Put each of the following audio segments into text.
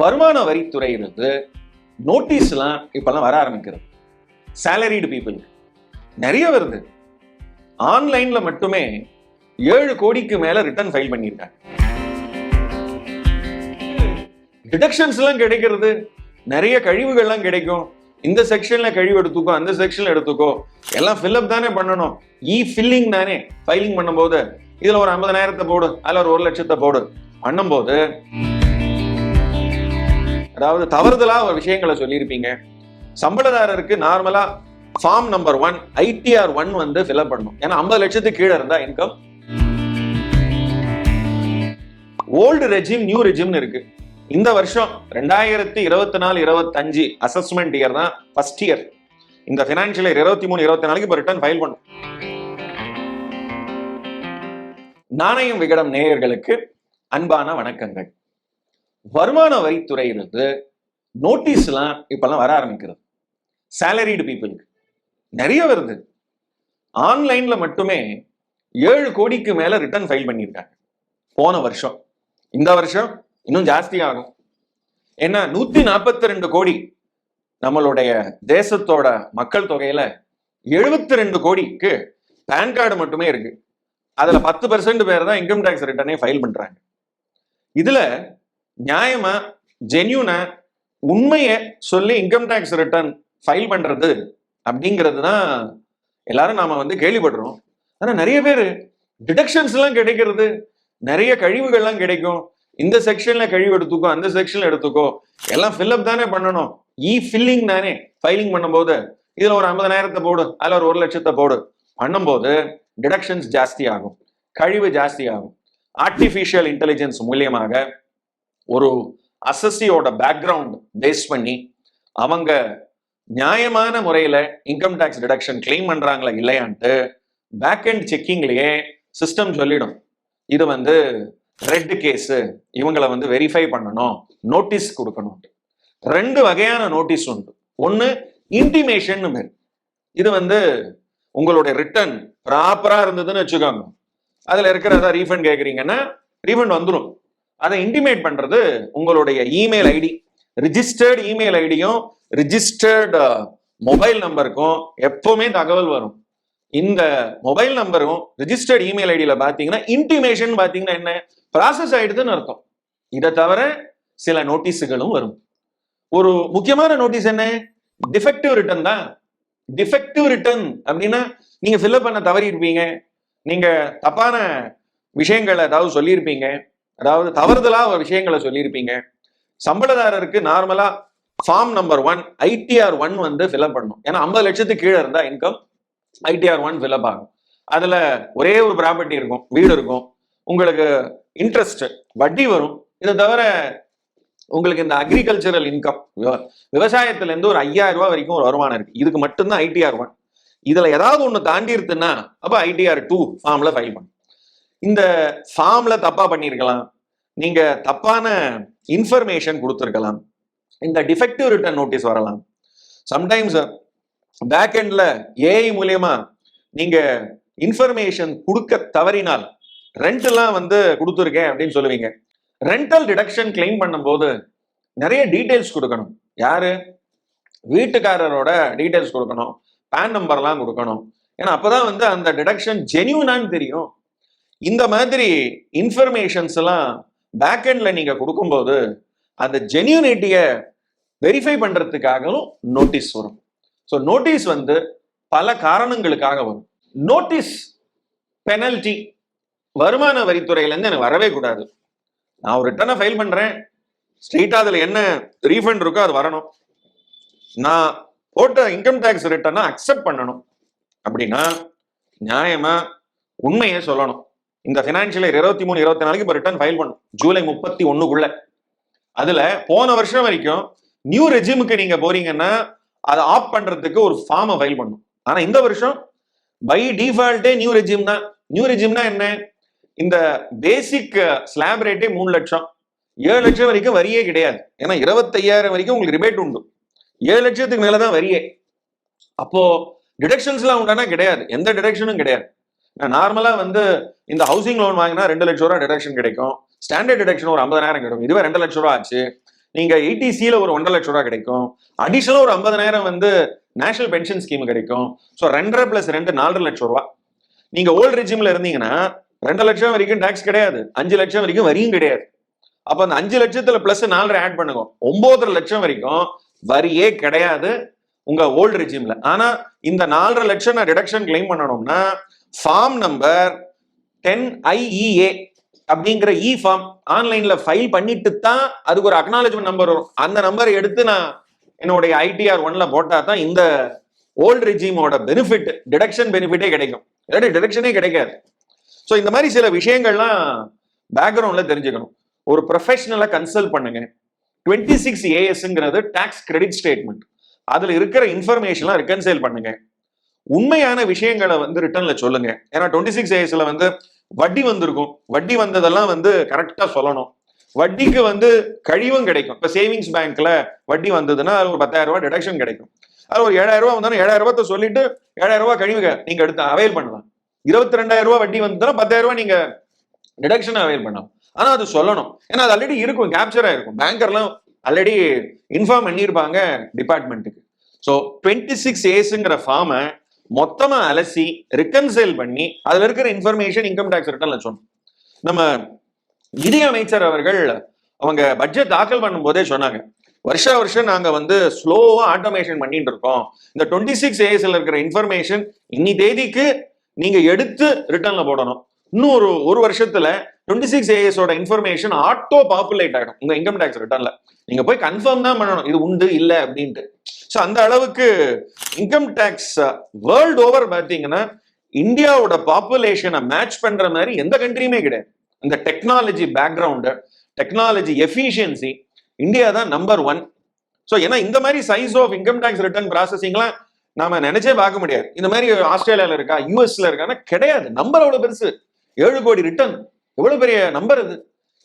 வருமான வரித்துறையிலிருந்து நோட்டீஸ்லாம் இப்பெல்லாம் வர ஆரம்பிக்கிறது சேலரிடு பீப்புளுக்கு நிறைய வருது. ஆன்லைன்ல மட்டுமே ஏழு கோடிக்கு மேல ரிட்டர்ன் ஃபைல் பண்ணியிருக்காங்க. டிடக்ஷன்ஸ்லாம் கிடைக்கிறது. நிறைய கழிவுகள்லாம் கிடைக்கும். இந்த செக்ஷன்ல கழிவு எடுத்துக்கோ அந்த செக்ஷன்ல எடுத்துக்கோ. எல்லாம் ஃபில்அப் தானே பண்ணணும். இ ஃபில்லிங் தானே. ஃபைலிங் பண்ணும்போது இதுல ஒரு ஐம்பதனாயிரத்தை போடு அதில் ஒரு ஒரு லட்சத்தை போடு. பண்ணும்போது அதாவது தவறுதலா ஒரு விஷயங்களை சொல்லியிருப்பீங்க. சம்பளதாரருக்கு நார்மலா form number one ITR one வந்து ஃபில்அப் பண்ணணும். ஏன்னா ஐம்பது லட்சத்துக்கு கீழே இருந்தா இன்கம் ஓல்டு ரெஜிம் நியூ ரெஜிம்னு இருக்கு. இந்த வருஷம் ரெண்டாயிரத்தி இருபத்தி நாலு இருபத்தஞ்சு அசஸ்மெண்ட் இயர் தான் ஃபர்ஸ்ட் இயர் இந்த ஃபினான்ஷியல் இயர் இருபத்தி மூணு இருபத்தி நாளைக்கு இப்போ ரிட்டர்ன் ஃபைல் பண்ணும். நாணயம் விகடம் நேயர்களுக்கு அன்பான வணக்கங்கள். வருமான வரித்துறையிலிருந்து நோட்டீஸ்லாம் இப்பெல்லாம் வர ஆரம்பிக்கிறது. சேலரிடு பீப்புளுக்கு நிறைய வருது. ஆன்லைன்ல மட்டுமே ஏழு கோடிக்கு மேல ரிட்டர்ன் ஃபைல் பண்ணியிருக்காங்க. போன வருஷம். இந்த வருஷம் இன்னும் ஜாஸ்தி ஆகும் ஏன்னா நூத்தி நாற்பத்தி ரெண்டு கோடி நம்மளுடைய தேசத்தோட மக்கள் தொகையில எழுபத்தி ரெண்டு கோடிக்கு பேன் கார்டு மட்டுமே இருக்கு. அதுல பத்து பெர்சன்ட் பேர் தான் இன்கம் டேக்ஸ் ரிட்டர்னே ஃபைல் பண்றாங்க. இதுல நியாயமா ஜென்யூனா உண்மையை சொல்லி இன்கம் டேக்ஸ் ரிட்டர்ன் ஃபைல் பண்றது அப்படிங்கிறது தான் எல்லாரும் நாம வந்து கேள்விப்படுறோம். ஆனா நிறைய பேர் டிடக்ஷன்ஸ் எல்லாம் கிடைக்கிறது நிறைய கழிவுகள்லாம் கிடைக்கும். இந்த செக்ஷன்ல கழிவு எடுத்துக்கோ அந்த செக்ஷன்ல எடுத்துக்கோ எல்லாம் ஃபில்அப் தானே பண்ணணும். இ ஃபில்லிங் தானே ஃபைலிங் பண்ணும்போது. இதுல ஒரு ஐம்பதனாயிரத்தை போடு அதுல ஒரு ஒரு லட்சத்தை போடு. பண்ணும்போது டிடக்ஷன்ஸ் ஜாஸ்தி ஆகும். கழிவு ஜாஸ்தி ஆகும். ஆர்டிஃபிஷியல் இன்டெலிஜென்ஸ் மூலியமாக ஒரு அசஸியோட பேக்ரவுண்ட் பேஸ் பண்ணி அவங்க நியாயமான முறையில் இன்கம் டேக்ஸ் டிடக்ஷன் கிளைம் பண்ணுறாங்களா இல்லையான்ட்டு பேக் அண்ட் செக்கிங்லேயே சிஸ்டம் சொல்லிடும். இது வந்து ரெட் கேஸு இவங்களை வந்து வெரிஃபை பண்ணணும் நோட்டீஸ் கொடுக்கணும். ரெண்டு வகையான நோட்டீஸ் உண்டு. ஒன்னு இன்டிமேஷன் பேர் இது வந்து உங்களுடைய ரிட்டர்ன் ப்ராப்பராக இருந்ததுன்னு வச்சுக்கோங்க. அதில் இருக்கிறதா ரீஃபண்ட் கேட்குறீங்கன்னா ரீஃபண்ட் வந்துடும் அதை இன்டிமேட் பண்றது உங்களுடைய இமெயில் ஐடி ரிஜிஸ்டர்ட் இமெயில் ஐடியும் ரிஜிஸ்டர்ட் மொபைல் நம்பருக்கும் எப்பவுமே தகவல் வரும். இந்த மொபைல் நம்பரும் ரிஜிஸ்டர்ட் இமெயில் ஐடியில பாத்தீங்கன்னா இன்டிமேஷன் பாத்தீங்கன்னா என்ன? ப்ராசஸ் ஆயிடுதுன்னு அர்த்தம். இதை தவிர சில நோட்டீஸுகளும் வரும். ஒரு முக்கியமான நோட்டீஸ் என்ன? டிஃபெக்டிவ் ரிட்டர்ன் தான். டிஃபெக்டிவ் ரிட்டர்ன் அப்படின்னா நீங்க ஃபில்அப் பண்ண தவறி இருப்பீங்க. நீங்க தப்பான விஷயங்களை ஏதாவது சொல்லியிருப்பீங்க. அதாவது தவறுதலா ஒரு விஷயங்களை சொல்லியிருப்பீங்க. சம்பளதாரருக்கு நார்மலா form number one ITR one வந்து ஃபில்அப் பண்ணணும். ஏன்னா ஐம்பது லட்சத்துக்கு கீழே இருந்தா இன்கம் ஐடிஆர் ஒன் ஃபில்அப் ஆகும். அதுல ஒரே ஒரு ப்ராப்பர்ட்டி இருக்கும் வீடு இருக்கும். உங்களுக்கு இன்ட்ரெஸ்ட் வட்டி வரும். இதை தவிர உங்களுக்கு இந்த அக்ரிகல்ச்சரல் இன்கம் விவசாயத்துல இருந்து ஒரு ஐயாயிரம் ரூபாய் வரைக்கும் ஒரு வருமானம் இருக்கு. இதுக்கு மட்டும்தான் ஐடிஆர் ஒன் இதுல ஏதாவது ஒண்ணு தாண்டி இருக்குன்னா அப்ப ஐடிஆர் டூ ஃபார்ம்ல ஃபைல் பண்ணும் இந்த ஃபார்ம்ல தப்பா பண்ணியிருக்கலாம். நீங்க தப்பான இன்ஃபர்மேஷன் கொடுத்துருக்கலாம். இந்த டிஃபெக்டிவ் ரிட்டர்ன் நோட்டீஸ் வரலாம். சம்டைம்ஸ் பேக் எண்ட்ல ஏஐ மூலியமா நீங்க இன்ஃபர்மேஷன் கொடுக்க தவறினால் ரெண்ட் எல்லாம் வந்து கொடுத்துருக்கேன் அப்படின்னு சொல்லுவீங்க. ரெண்டல் டிடக்ஷன் கிளைம் பண்ணும்போது நிறைய டீட்டெயில்ஸ் கொடுக்கணும். யாரு? வீட்டுக்காரரோட டீட்டெயில்ஸ் கொடுக்கணும். பேன் நம்பர்லாம் கொடுக்கணும். ஏன்னா அப்பதான் வந்து அந்த டிடக்ஷன் ஜென்யூனான்னு தெரியும். இந்த மாதிரி இன்ஃபர்மேஷன்ஸ் எல்லாம் பேக் நீங்கள் நீங்க கொடுக்கும்போது அந்த ஜென்யூனிட்டியை வெரிஃபை பண்றதுக்காகவும் நோட்டீஸ் வரும். ஸோ நோட்டீஸ் வந்து பல காரணங்களுக்காக வரும். நோட்டீஸ் பெனல்டி வருமான வரித்துறையிலேருந்து எனக்கு வரவே கூடாது. நான் ஒரு ரிட்டர்னை ஃபைல் பண்ணுறேன் ஸ்ட்ரெயிட்டாக அதில் என்ன ரீஃபண்ட் இருக்கோ அது வரணும். நான் போட்ட இன்கம் டேக்ஸ் ரிட்டர்னை அக்செப்ட் பண்ணணும். அப்படின்னா நியாயமாக உண்மையை சொல்லணும். இந்த ஃபினான்ஷியல் இயர் இருபத்தி மூணு இருபத்தி நாளைக்கு இப்போ ரிட்டர்ன் ஃபைல் பண்ணும். ஜூலை முப்பத்தி ஒண்ணுக்குள்ள. அதுல போன வருஷம் வரைக்கும் நியூ ரெஜிமுக்கு நீங்க போறீங்கன்னா அதை ஆஃப் பண்றதுக்கு ஒரு ஃபார்மை ஃபைல் பண்ணும். ஆனா இந்த வருஷம் பை டிஃபால்ட்டே நியூ ரெஜிம் தான். நியூ ரெஜிம்னா என்ன? இந்த பேசிக் ஸ்லாப் ரேட்டே மூணு லட்சம். ஏழு லட்சம் வரைக்கும் வரியே கிடையாது. ஏன்னா இருபத்தையாயிரம் வரைக்கும் உங்களுக்கு ரிபேட் உண்டு. ஏழு லட்சத்துக்கு மேலதான் வரியே. அப்போ டிடக்ஷன்ஸ்லாம் உண்டானா கிடையாது. எந்த டிடக்ஷனும் கிடையாது. நார்மலா வந்து இந்த ஹவுசிங் லோன் வாங்கினா ரெண்டு லட்சம் ரூபா டிடக்ஷன் கிடைக்கும். ஸ்டாண்டர்ட் டிடக்ஷன் ஒரு ஐம்பதாயிரம் கிடைக்கும். இதுவே ரெண்டு லட்சம் ரூபா ஆச்சு. நீங்க எயிட்டிசியில ஒரு ஒன்றரை லட்சம் ரூபா கிடைக்கும். அடிஷனலா ஒரு ஐம்பதனாயிரம் வந்து நேஷனல் பென்ஷன் ஸ்கீம் கிடைக்கும். ஸோ ரெண்டரை பிளஸ் ரெண்டு நாலரை லட்சம் ரூபா. நீங்க ஓல்டு ரெஜிம்ல இருந்தீங்கன்னா ரெண்டு லட்சம் வரைக்கும் டாக்ஸ் கிடையாது. அஞ்சு லட்சம் வரைக்கும் வரியும் கிடையாது. அப்போ அந்த அஞ்சு லட்சத்துல பிளஸ் நாலரை ஆட் பண்ணுங்க. ஒன்பதரை லட்சம் வரைக்கும் வரியே கிடையாது உங்க ஓல்டு ரெஜிம்ல ஆனா இந்த நாலரை லட்சம் நான் டிடக்ஷன் கிளைம் பண்ணணும்னா ஃபார்ம் நம்பர் டென் ஐஇஏ அப்படிங்கிற இ ஃபார்ம் ஆன்லைன்ல ஃபைல் பண்ணிட்டு தான் அதுக்கு ஒரு அக்னாலஜ்மெண்ட் நம்பர் வரும். அந்த நம்பரை எடுத்து நான் என்னுடைய ஐடிஆர் ஒன்ல போட்டா தான் இந்த ஓல்டு ரிஜிமோட பெனிஃபிட் டிடக்ஷன் பெனிஃபிட்டே கிடைக்கும். இல்லாட்டி டிடக்ஷனே கிடைக்காது. ஸோ இந்த மாதிரி சில விஷயங்கள்லாம் பேக்ரவுண்ட்ல தெரிஞ்சுக்கணும். ஒரு ப்ரொஃபஷனலை கன்சல்ட் பண்ணுங்க. டுவெண்ட்டி சிக்ஸ் ஏஎஸ்ங்கிறது டாக்ஸ் கிரெடிட் ஸ்டேட்மெண்ட் அதில் இருக்கிற இன்ஃபர்மேஷன்லாம் ரெக்கன்சைல் பண்ணுங்க. உண்மையான விஷயங்களை வந்து ரிட்டர்ன்ல சொல்லுங்க. ஏன்னா டுவெண்ட்டி சிக்ஸ் ஏஎஸ்ல வந்து வட்டி வந்திருக்கும். வட்டி வந்ததெல்லாம் வந்து கரெக்டா சொல்லணும். வட்டிக்கு வந்து கழிவும் கிடைக்கும். இப்ப சேவிங்ஸ் பேங்க்ல வட்டி வந்ததுன்னா அது ஒரு பத்தாயிரம் ரூபாய் டிடக்ஷன் கிடைக்கும். அது ஒரு ஏழாயிரம் ரூபாய் வந்தாலும் ஏழாயிரம் ரூபாய் சொல்லிட்டு ஏழாயிரம் ரூபாய் கழிவு நீங்க எடுத்து அவைல் பண்ணலாம். இருபத்தி ரெண்டாயிரம் ரூபாய் வட்டி வந்ததுன்னா பத்தாயிரம் ரூபாய் நீங்க டிடக்ஷன் அவைல் பண்ணலாம். ஆனா அது சொல்லணும். ஏன்னா அது ஆல்ரெடி இருக்கும். கேப்சர் ஆயிருக்கும். பேங்கர்லாம் ஆல்ரெடி இன்ஃபார்ம் பண்ணியிருப்பாங்க டிபார்ட்மெண்ட்டுக்கு ஸோ டுவெண்ட்டி சிக்ஸ் ஏஸுங்கிற ஃபார்மை மொத்தமா அலசி ரிகன்சைல் பண்ணி அதுல இருக்கிற இன்ஃபர்மேஷன் இன்கம் டேக்ஸ் ரிட்டர்ன்ல சொன்னோம். நம்ம நிதி அமைச்சர் அவர்கள் அவங்க பட்ஜெட் தாக்கல் பண்ணும்போதே சொன்னாங்க. வருஷா வருஷம் நாங்க வந்து ஸ்லோவா ஆட்டோமேஷன் பண்ணிட்டு இருக்கோம். இந்த டுவெண்ட்டி சிக்ஸ் ஏஎஸ்ல இருக்கிற இன்ஃபர்மேஷன் இன்னி தேதிக்கு நீங்க எடுத்து ரிட்டர்ன்ல போடணும். இன்னும் ஒரு ஒரு வருஷத்துல டுவெண்ட்டி சிக்ஸ் ஏஎஸோட இன்ஃபர்மேஷன் ஆட்டோ பாப்புலேட் ஆகிடும் உங்க இன்கம் டேக்ஸ் ரிட்டர்ன்ல நீங்க போய் கன்ஃபார்ம் தான் பண்ணணும். இது உண்டு இல்ல அப்படின்ட்டு. ஸோ அந்த அளவுக்கு இன்கம் டேக்ஸ் வேர்ல்டு ஓவர் பார்த்தீங்கன்னா இந்தியாவோட பாப்புலேஷனை மேட்ச் பண்ற மாதிரி எந்த கண்ட்ரியுமே கிடையாது. இந்த technology background technology efficiency India தான் நம்பர் ஒன் ஸோ ஏன்னா இந்த மாதிரி size of income tax return ப்ராசஸிங்லாம் நாம நினைச்சே பார்க்க முடியாது. இந்த மாதிரி ஆஸ்திரேலியால இருக்கா யூஎஸ்ல இருக்கான்னா கிடையாது. நம்பர் அவ்வளோ பெருசு. ஏழு கோடி ரிட்டர்ன் எவ்வளவு பெரிய நம்பர் இது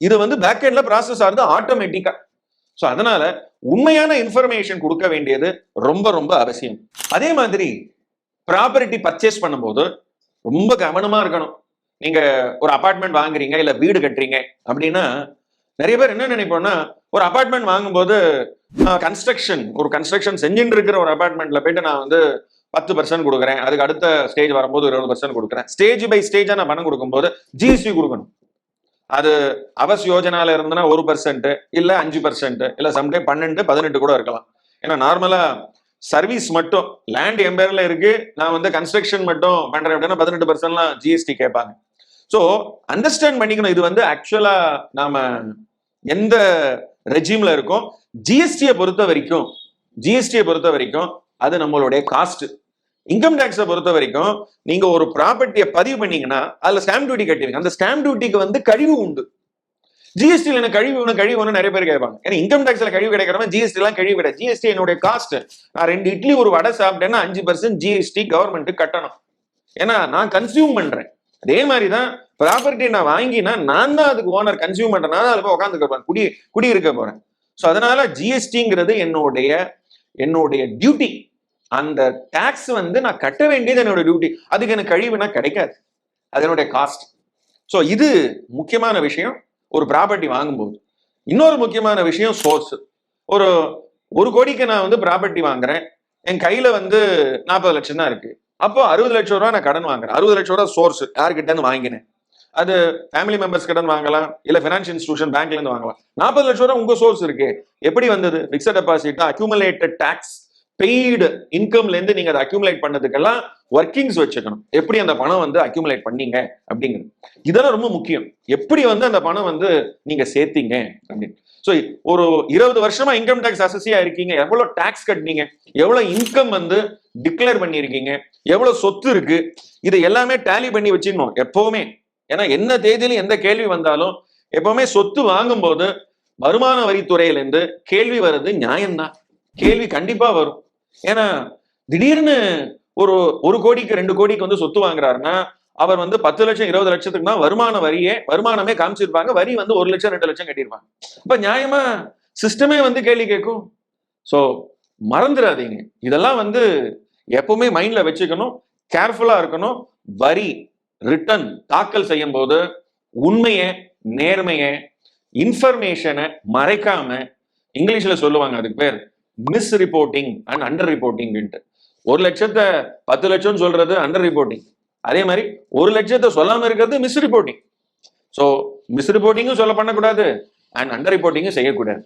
இது வந்து பேக் எண்ட்ல ப்ராசஸ் ஆகுது ஆட்டோமேட்டிக்கா ஸோ அதனால உண்மையான இன்ஃபர்மேஷன் கொடுக்க வேண்டியது ரொம்ப ரொம்ப அவசியம். அதே மாதிரி ப்ராப்பர்ட்டி பர்ச்சேஸ் பண்ணும்போது ரொம்ப கவனமா இருக்கணும். நீங்க ஒரு அபார்ட்மெண்ட் வாங்குறீங்க இல்ல வீடு கட்டுறீங்க அப்படின்னா நிறைய பேர் என்ன நினைப்போம்னா ஒரு அபார்ட்மெண்ட் வாங்கும்போது கன்ஸ்ட்ரக்ஷன் ஒரு கன்ஸ்ட்ரக்ஷன் செஞ்சுட்டு இருக்கிற ஒரு அபார்ட்மெண்ட்ல போயிட்டு நான் வந்து பத்து பர்சன்ட் கொடுக்குறேன். அதுக்கு அடுத்த ஸ்டேஜ் வரும்போது இருபது பர்சன்ட் கொடுக்குறேன். ஸ்டேஜ் பை ஸ்டேஜாக நான் பணம் கொடுக்கும்போது ஜிஎஸ்டி கொடுக்கணும். அது அவஸ் யோஜனால இருந்ததுன்னா ஒரு பர்சன்ட் இல்ல அஞ்சு பர்சன்ட் இல்ல சம்டைம் பன்னெண்டு பதினெட்டு கூட இருக்கலாம். ஏன்னா நார்மலா சர்வீஸ் மட்டும் லேண்ட் எம்பேர்ல இருக்கு. நான் வந்து கன்ஸ்ட்ரக்ஷன் மட்டும் பண்றேன் அப்படின்னா பதினெட்டு பர்சன்ட்லாம் ஜிஎஸ்டி கேட்பாங்க. ஸோ அண்டர்ஸ்டாண்ட் பண்ணிக்கணும். இது வந்து ஆக்சுவலா நாம எந்த ரெஜிம்ல இருக்கோம்? ஜிஎஸ்டியை பொறுத்த வரைக்கும் ஜிஎஸ்டியை பொறுத்த வரைக்கும் அது நம்மளுடைய காஸ்ட் இன்கம் டேக்ஸை பொறுத்த வரைக்கும் நீங்க ஒரு ப்ராப்பர்ட்டியை பதிவு பண்ணீங்கன்னா அதுல ஸ்டாம்ப் டியூட்டி கட்டிருங்க. அந்த ஸ்டாம்ப் டியூட்டிக்கு வந்து கழிவு உண்டு. ஜிஎஸ்டியில் என்ன கழிவு ஒன்று கழிவு ஒன்று நிறைய பேர் கேட்பாங்க. ஏன்னா இன்கம் டேக்ஸ்ல கழிவு கிடைக்கிறவங்க ஜிஎஸ்டி எல்லாம் கழிவு கிடையாது. ஜிஎஸ்டி என்னுடைய காஸ்ட் நான் ரெண்டு இட்லி ஒரு வடை சாப்பிட்டேன்னா அஞ்சு பர்சன்ட் ஜிஎஸ்டி கவர்மெண்ட் கட்டணும். ஏன்னா நான் கன்சியூம் பண்றேன். அதே மாதிரி தான் ப்ராப்பர்ட்டி நான் வாங்கினா நான் தான் அதுக்கு ஓனர் கன்சியூம் பண்றேன். நான் போய் உட்காந்துக்க போறேன். குடி குடியிருக்க போறேன். ஸோ அதனால ஜிஎஸ்டிங்கிறது என்னுடைய என்னுடைய டியூட்டி அந்த டேக்ஸ் வந்து நான் கட்ட வேண்டியது என்னோட டியூட்டி அதுக்கு எனக்கு கழிவுனா கிடைக்காது. அதனுடைய காஸ்ட் ஸோ இது முக்கியமான விஷயம். ஒரு ப்ராப்பர்ட்டி வாங்கும்போது. இன்னொரு முக்கியமான விஷயம் சோர்ஸ் ஒரு ஒரு கோடிக்கு நான் வந்து ப்ராப்பர்ட்டி வாங்குறேன். என் கையில வந்து நாற்பது லட்சம் தான் இருக்கு. அப்போ அறுபது லட்சம் ரூபா நான் கடன் வாங்குறேன். அறுபது லட்சம் ரூபா சோர்ஸ் யார்கிட்ட இருந்து வாங்கினேன்? அது ஃபேமிலி மெம்பர்ஸ் கடன் வாங்கலாம். இல்ல ஃபினான்ஷியல் இன்ஸ்டியூஷன் பேங்க்ல இருந்து வாங்கலாம். நாற்பது லட்சம் ரூபா உங்க சோர்ஸ் இருக்கு. எப்படி வந்தது? Fixed deposit accumulated tax paid இன்கம்ல இருந்து நீங்க அதை அக்யூமுலேட் பண்ணதுக்கெல்லாம் ஒர்க்கிங்ஸ் வச்சுக்கணும். எப்படி அந்த பணம் வந்து அக்யூமுலேட் பண்ணீங்க அப்படிங்கிறது. இதெல்லாம் ரொம்ப முக்கியம். எப்படி வந்து அந்த பணம் வந்து நீங்க சேர்த்தீங்க அப்படின்னு. ஸோ ஒரு இருபது வருஷமா இன்கம் டேக்ஸ் அசஸியா இருக்கீங்க. எவ்வளோ டேக்ஸ் கட்டினீங்க? எவ்வளோ இன்கம் வந்து டிக்ளேர் பண்ணியிருக்கீங்க? எவ்வளோ சொத்து இருக்கு? இது எல்லாமே டேலி பண்ணி வச்சிடணும் எப்பவுமே. ஏன்னா என்ன தேதியிலும் எந்த கேள்வி வந்தாலும் எப்பவுமே சொத்து வாங்கும்போது வருமான வரித்துறையிலேருந்து கேள்வி வர்றது நியாயம்தான். கேள்வி கண்டிப்பா வரும். ஏன்னா திடீர்னு ஒரு ஒரு கோடிக்கு ரெண்டு கோடிக்கு வந்து சொத்து வாங்குறாருன்னா அவர் வந்து பத்து லட்சம் இருபது லட்சத்துக்கு தான் வருமான வரியே வருமானமே காமிச்சிருப்பாங்க வரி வந்து ஒரு லட்சம் ரெண்டு லட்சம் கட்டியிருப்பாங்க. அப்ப நியாயமா சிஸ்டமே வந்து கேள்வி கேட்கும். ஸோ மறந்துடாதீங்க இதெல்லாம் வந்து எப்பவுமே மைண்ட்ல வச்சுக்கணும் கேர்ஃபுல்லா இருக்கணும். வரி ரிட்டர்ன் தாக்கல் செய்யும் போது உண்மையை நேர்மையை இன்ஃபர்மேஷனை மறைக்காம இங்கிலீஷ்ல சொல்லுவாங்க அதுக்கு பேர் மிஸ் ரிப்போர்ட்டிங் அண்ட் அண்டர் ரிப்போர்ட்டிங்ன்ட்டு ஒரு லட்சத்தை பத்து லட்சம் சொல்றது அண்டர் ரிப்போர்ட்டிங் அதே மாதிரி ஒரு லட்சத்தை சொல்லாம இருக்கிறது மிஸ் ரிப்போர்ட்டிங் ஸோ மிஸ் ரிப்போர்ட்டிங்கும் சொல்ல பண்ணக்கூடாது அண்ட் அண்டர் ரிப்போர்ட்டிங்கும் செய்யக்கூடாது.